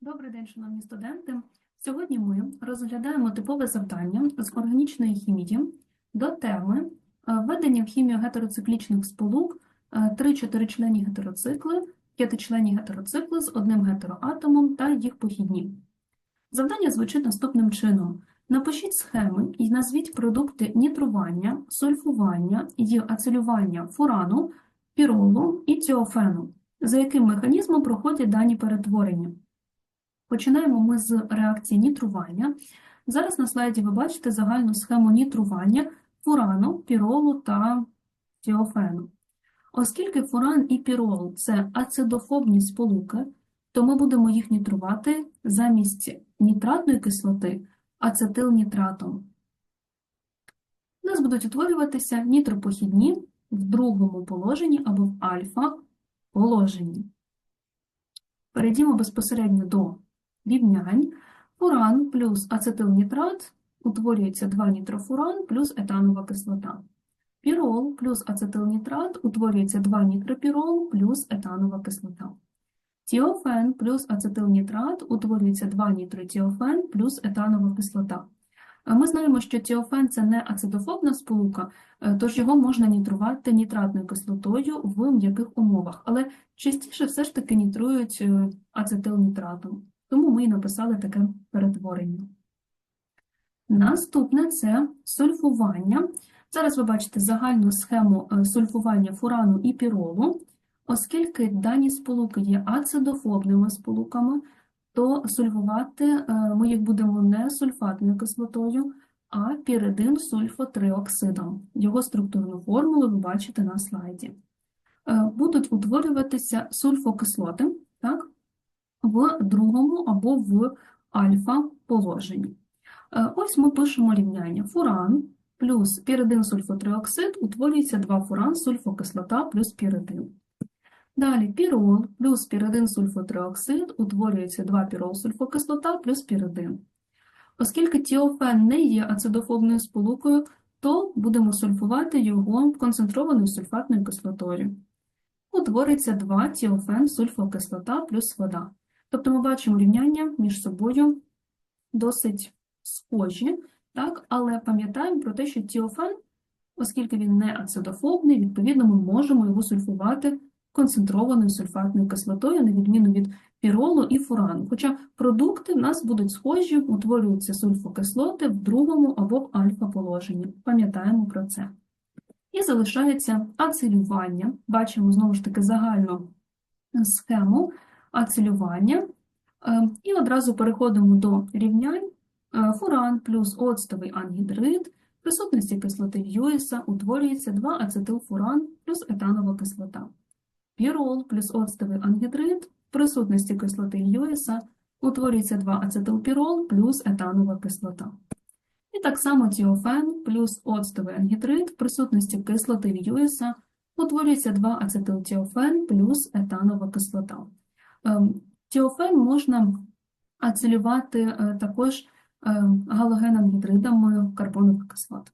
Добрий день, шановні студенти. Сьогодні ми розглядаємо типове завдання з органічної хімії до теми е, введення в хімію гетероциклічних сполук е, 3-4-членні гетероцикли, 5-членні гетероцикли з одним гетероатомом та їх похідні. Завдання звучить наступним чином. Напишіть схеми і назвіть продукти нітрування, сульфування і ацелювання фурану, піролу і тіофену, за яким механізмом проходять дані перетворення. Починаємо ми з реакції нітрування. Зараз на слайді ви бачите загальну схему нітрування фурану, піролу та тіофену. Оскільки фуран і пірол – це ацидофобні сполуки, то ми будемо їх нітрувати замість нітратної кислоти ацетилнітратом. У нас будуть утворюватися нітропохідні в другому положенні або в альфа-положенні. Перейдімо безпосередньо до рівнянь. Фуран плюс ацетилнітрат утворюється 2 нітрофуран плюс етанова кислота. Пірол плюс ацетилнітрат утворюється 2 нітропірол плюс етанова кислота. Тіофен плюс ацетилнітрат утворюється 2 нітротіофен плюс етанова кислота. Е, Ми знаємо, що тіофен – це не ацидофобна сполука, е, тож його можна нітрувати нітратною кислотою в м'яких умовах, але частіше все ж таки нітрують е, ацетилнітратом. Тому ми і написали таке перетворення. Наступне – це сульфування. Зараз ви бачите загальну схему е, сульфування фурану і піролу. Оскільки дані сполуки є ацидофобними сполуками, то сульфувати е, ми їх будемо не сульфатною кислотою, а піридин сульфотриоксидом. Його структурну формулу ви бачите на слайді. Е, Будуть утворюватися сульфокислоти в другому або в альфа-положенні. Е, Ось ми пишемо рівняння. Фуран плюс піридин сульфотриоксид утворюється 2 фуран сульфокислота плюс піридин. Далі пірол плюс піридин сульфотриоксид утворюється 2 пірол сульфокислота плюс піридин. Оскільки тіофен не є ацидофобною сполукою, то будемо сульфувати його концентрованою сульфатною кислотою. Утвориться 2 тіофен сульфокислота плюс вода. Тобто ми бачимо рівняння між собою досить схожі, так? але пам'ятаємо про те, що тіофен, оскільки він не ацидофобний, відповідно ми можемо його сульфувати концентрованою сульфатною кислотою, на відміну від піролу і фурану. Хоча продукти в нас будуть схожі, утворюються сульфокислоти в другому або в альфа-положенні. Пам'ятаємо про це. І залишається ацелювання. Бачимо знову ж таки загальну схему ацелювання. Е, І одразу переходимо до рівнянь. Е, Фуран плюс оцтовий ангідрид в присутності кислоти Льюіса утворюється 2 ацетилфуран плюс етанова кислота. Пірол плюс оцтовий ангідрид в присутності кислоти Льюіса утворюється 2 ацетилпірол плюс етанова кислота. І так само тіофен плюс оцтовий ангідрид в присутності кислоти Льюіса утворюється 2 ацетилтіофен плюс етанова кислота. Ем, Тіофен можна ацелювати е, також ем, галогенангідридами карбонових кислот.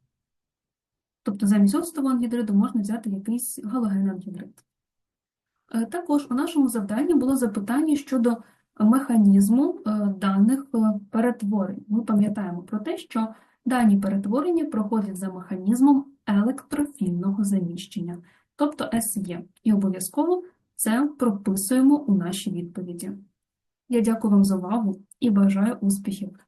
Тобто замість оцтового ангідриду можна взяти якийсь галогенангідрид. Е, Також у нашому завданні було запитання щодо механізму е, даних е, перетворень. Ми пам'ятаємо про те, що дані перетворення проходять за механізмом електрофільного заміщення, тобто СЄ, і обов'язково це прописуємо у нашій відповіді. Я дякую вам за увагу і бажаю успіхів!